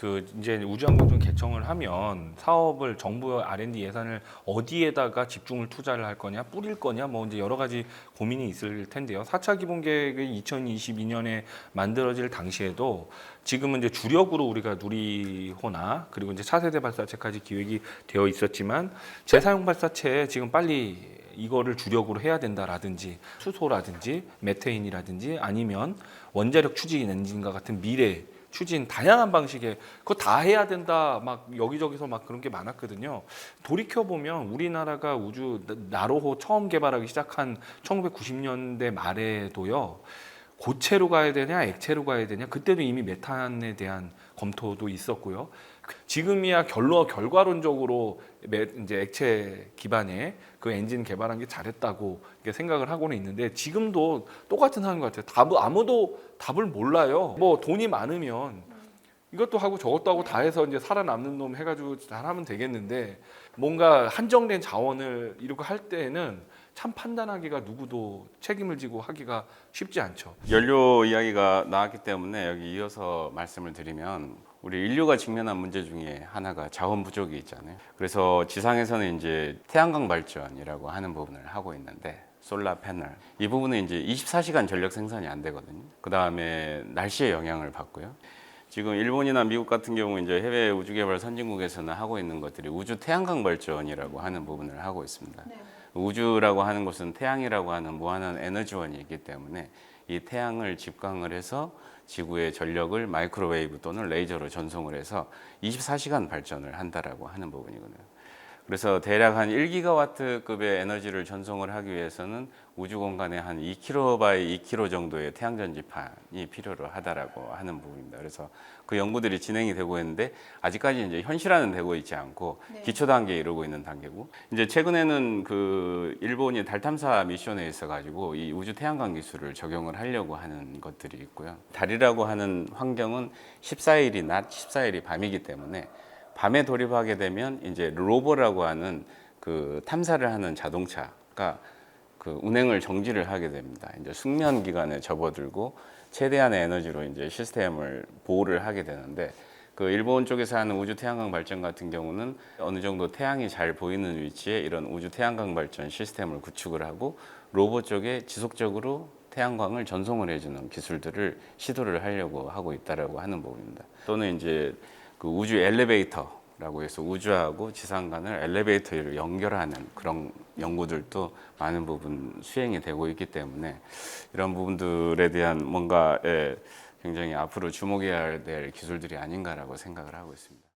그 이제 우주항공청 개청을 하면 사업을 정부 R&D 예산을 어디에다가 집중을 투자를 할 거냐, 뿌릴 거냐, 뭐 이제 여러 가지 고민이 있을 텐데요. 4차 기본 계획이 2022년에 만들어질 당시에도 지금은 이제 주력으로 우리가 누리호나 그리고 이제 차세대 발사체까지 기획이 되어 있었지만 재사용 발사체에 지금 빨리 이거를 주력으로 해야 된다라든지 수소라든지 메테인이라든지 아니면 원자력 추진 엔진과 같은 미래 추진 다양한 방식의 그거 다 해야 된다 막 여기저기서 막 그런 게 많았거든요. 돌이켜 보면 우리나라가 우주 나로호 처음 개발하기 시작한 1990년대 말에도요. 고체로 가야 되냐 액체로 가야 되냐 그때도 이미 메탄에 대한 검토도 있었고요. 지금이야 결로 결과론적으로 매- 이제 액체 기반의 그 엔진 개발한 게 잘했다고 생각을 하고는 있는데 지금도 똑같은 상황인 것 같아요. 답 아무도 답을 몰라요. 뭐 돈이 많으면 이것도 하고 저것도 하고 다 해서 이제 살아남는 놈 해가지고 잘 하면 되겠는데 뭔가 한정된 자원을 이렇게 할 때에는 참 판단하기가 누구도 책임을 지고 하기가 쉽지 않죠. 연료 이야기가 나왔기 때문에 여기 이어서 말씀을 드리면 우리 인류가 직면한 문제 중에 하나가 자원 부족이 있잖아요. 그래서 지상에서는 이제 태양광 발전이라고 하는 부분을 하고 있는데 솔라 패널 이 부분은 이제 24시간 전력 생산이 안 되거든요. 그 다음에 날씨의 영향을 받고요. 지금 일본이나 미국 같은 경우 이제 해외 우주 개발 선진국에서는 하고 있는 것들이 우주 태양광 발전이라고 하는 부분을 하고 있습니다. 우주라고 하는 것은 태양이라고 하는 무한한 에너지원이기 때문에 이 태양을 집광을 해서 지구의 전력을 마이크로웨이브 또는 레이저로 전송을 해서 24시간 발전을 한다라고 하는 부분이거든요. 그래서 대략 한 1기가와트급의 에너지를 전송을 하기 위해서는 우주 공간에 한 2km 바이 2km 정도의 태양 전지판이 필요로 하다라고 하는 부분입니다. 그래서 그 연구들이 진행이 되고 있는데 아직까지 이제 현실화는 되고 있지 않고 네. 기초 단계에 이르고 있는 단계고 이제 최근에는 그 일본이 달 탐사 미션에 있어 가지고 이 우주 태양광 기술을 적용을 하려고 하는 것들이 있고요. 달이라고 하는 환경은 14일이 낮, 14일이 밤이기 때문에 밤에 돌입하게 되면 이제 로버라고 하는 그 탐사를 하는 자동차가 그 운행을 정지를 하게 됩니다. 이제 숙면 기간에 접어들고 최대한의 에너지로 이제 시스템을 보호를 하게 되는데 그 일본 쪽에서 하는 우주 태양광 발전 같은 경우는 어느 정도 태양이 잘 보이는 위치에 이런 우주 태양광 발전 시스템을 구축을 하고 로봇 쪽에 지속적으로 태양광을 전송을 해주는 기술들을 시도를 하려고 하고 있다라고 하는 부분입니다. 또는 이제 그 우주 엘리베이터라고 해서 우주하고 지상 간을 엘리베이터를 연결하는 그런 연구들도 많은 부분 수행이 되고 있기 때문에 이런 부분들에 대한 뭔가 예, 굉장히 앞으로 주목해야 될 기술들이 아닌가라고 생각을 하고 있습니다.